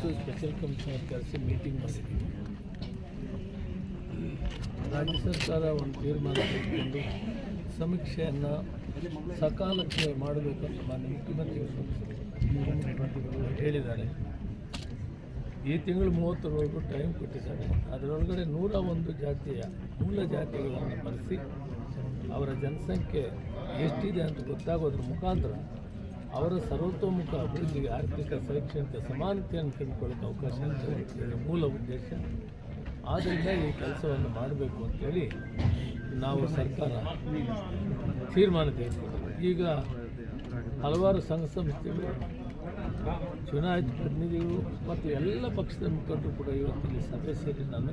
Special commissioner ಕರೆಸಿ meeting ಮಾಡಿದ್ದೀವಿ ರಾಜ್ಯ ಸರ್ಕಾರ ಒಂದು ತೀರ್ಮಾನ ತೆಗೆದುಕೊಂಡು ಸಮೀಕ್ಷೆಯನ್ನು ಸಕಾಲಕ್ಕೆ ಮಾಡಬೇಕಂತ ಮಾನ್ಯ ಮುಖ್ಯಮಂತ್ರಿಗಳು ಮುಖ್ಯಮಂತ್ರಿಗಳು ಹೇಳಿದ್ದಾರೆ. ಈ ತಿಂಗಳು ಮೂವತ್ತರವರೆಗೂ ಟೈಮ್ ಕೊಟ್ಟಿದ್ದಾರೆ. ಅದರೊಳಗಡೆ ನೂರ ಒಂದು ಜಾತಿಯ ಮೂಲ ಜಾತಿಗಳನ್ನು ಬರೆಸಿ ಅವರ ಜನಸಂಖ್ಯೆ ಎಷ್ಟಿದೆ ಅಂತ ಗೊತ್ತಾಗೋದ್ರ ಮುಖಾಂತರ ಅವರ ಸರ್ವತೋಮುಖ ಅಭಿವೃದ್ಧಿಗೆ ಆರ್ಥಿಕ ಶೈಕ್ಷಣಿಕ ಸಮಾನತೆಯನ್ನು ಕಂಡುಕೊಳ್ಳೋಕೆ ಅವಕಾಶ ಅಂತ ಮೂಲ ಉದ್ದೇಶ. ಆದ್ದರಿಂದ ಈ ಕೆಲಸವನ್ನು ಮಾಡಬೇಕು ಅಂತೇಳಿ ನಾವು ಸರ್ಕಾರ ತೀರ್ಮಾನ ತೆಗೆದುಕೊಂಡಿದ್ದೀವಿ. ಈಗ ಹಲವಾರು ಸಂಘ ಸಂಸ್ಥೆಗಳು, ಚುನಾಯಿತ ಪ್ರತಿನಿಧಿಗಳು ಮತ್ತು ಎಲ್ಲ ಪಕ್ಷದ ಮುಖಂಡರು ಕೂಡ ಇವತ್ತಿಲ್ಲಿ ಸಭೆ ಸೇರಿ ನನ್ನ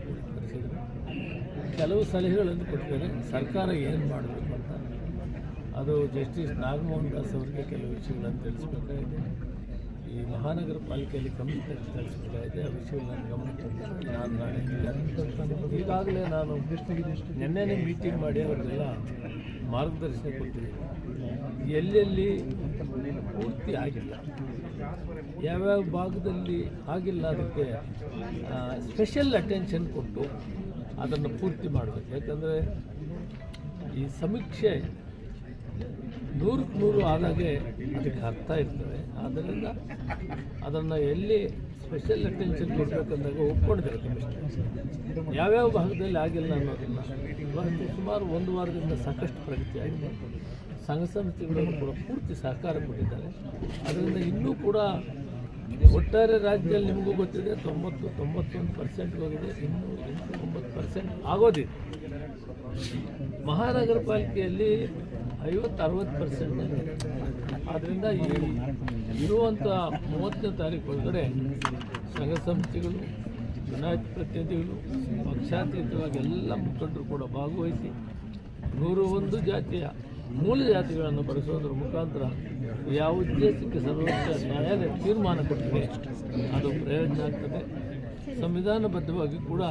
ಕೆಲವು ಸಲಹೆಗಳನ್ನು ಕೊಟ್ಟಿದ್ದಾರೆ. ಸರ್ಕಾರ ಏನು ಮಾಡಬೇಕು ಅಂತ ಅದು ಜಸ್ಟಿಸ್ ನಾಗಮೋಹನ್ ದಾಸ್ ಅವರಿಗೆ ಕೆಲವು ವಿಷಯಗಳನ್ನು ತಿಳಿಸ್ಬೇಕಾಗಿದೆ. ಈ ಮಹಾನಗರ ಪಾಲಿಕೆಯಲ್ಲಿ ಕಮಿಷನರ್ ತಿಳಿಸ್ಬೇಕಾಗಿದೆ ಆ ವಿಷಯಗಳನ್ನು ತಂದು ನಾನು ನಾಳೆ. ಈಗಾಗಲೇ ನಾನು ನಿನ್ನೆನೇ ಮೀಟಿಂಗ್ ಮಾಡಿ ಅವರಿಗೆಲ್ಲ ಮಾರ್ಗದರ್ಶನ ಕೊಟ್ಟಿದ್ದೀನಿ. ಎಲ್ಲೆಲ್ಲಿ ಪೂರ್ತಿ ಆಗಿಲ್ಲ. ಯಾವ್ಯಾವ ಭಾಗದಲ್ಲಿ ಆಗಿಲ್ಲ ಅದಕ್ಕೆ ಸ್ಪೆಷಲ್ ಅಟೆನ್ಷನ್ ಕೊಟ್ಟು ಅದನ್ನು ಪೂರ್ತಿ ಮಾಡಬೇಕು. ಯಾಕಂದರೆ ಈ ಸಮೀಕ್ಷೆ ನೂರಕ್ಕೆ ನೂರು ಆದಾಗೆ ಅದಕ್ಕೆ ಅರ್ಥ ಇರ್ತವೆ ಆದ್ದರಿಂದ ಅದನ್ನು ಎಲ್ಲಿ ಸ್ಪೆಷಲ್ ಅಟೆನ್ಷನ್ ಕೊಡಬೇಕಂದಾಗ ಒಪ್ಕೊಂಡಿದ್ದಾರೆ ಕಮಿಷನರ್ ಯಾವ್ಯಾವ ಭಾಗದಲ್ಲಿ ಆಗಿಲ್ಲ ಅನ್ನೋದನ್ನು ಇವತ್ತು ಸುಮಾರು ಒಂದು ವಾರದಿಂದ ಸಾಕಷ್ಟು ಪ್ರಗತಿ ಆಗಿದೆ. ಸಂಘ ಸಂಸ್ಥೆಗಳನ್ನು ಕೂಡ ಪೂರ್ತಿ ಸಹಕಾರ ಕೊಟ್ಟಿದ್ದಾರೆ. ಅದರಿಂದ ಇನ್ನೂ ಕೂಡ ಒಟ್ಟಾರೆ ರಾಜ್ಯದಲ್ಲಿ ನಿಮಗೂ ಗೊತ್ತಿದೆ, ತೊಂಬತ್ತು, ತೊಂಬತ್ತೊಂದು ಪರ್ಸೆಂಟ್ ಹೋಗಿದೆ, ಇನ್ನೂ ಎಂಟು ಒಂಬತ್ತು ಪರ್ಸೆಂಟ್ ಆಗೋದಿದೆ ಮಹಾನಗರ ಪಾಲಿಕೆಯಲ್ಲಿ ಐವತ್ತು ಅರವತ್ತು ಪರ್ಸೆಂಟ್ ಆದ್ದರಿಂದ ಈ ಇರುವಂಥ ಮೂವತ್ತನೇ ತಾರೀಕು ಒಳಗಡೆ ಸಂಘ ಸಂಸ್ಥೆಗಳು ಚುನಾಯಿತ ಪ್ರತಿನಿಧಿಗಳು ಪಕ್ಷಾತೀತವಾಗಿ ಎಲ್ಲ ಮುಖಂಡರು ಕೂಡ ಭಾಗವಹಿಸಿ ನೂರು ಒಂದು ಜಾತಿಯ ಮೂಲ ಜಾತಿಗಳನ್ನು ಬಳಸೋದ್ರ ಮುಖಾಂತರ ಯಾವ ಉದ್ದೇಶಕ್ಕೆ ಸರ್ವೋಚ್ಚ ನ್ಯಾಯಾಲಯ ತೀರ್ಮಾನ ಕೊಟ್ಟಿದೆ, ಅದು ಪ್ರಯೋಜನ ಆಗ್ತದೆ. ಸಂವಿಧಾನಬದ್ಧವಾಗಿ ಕೂಡ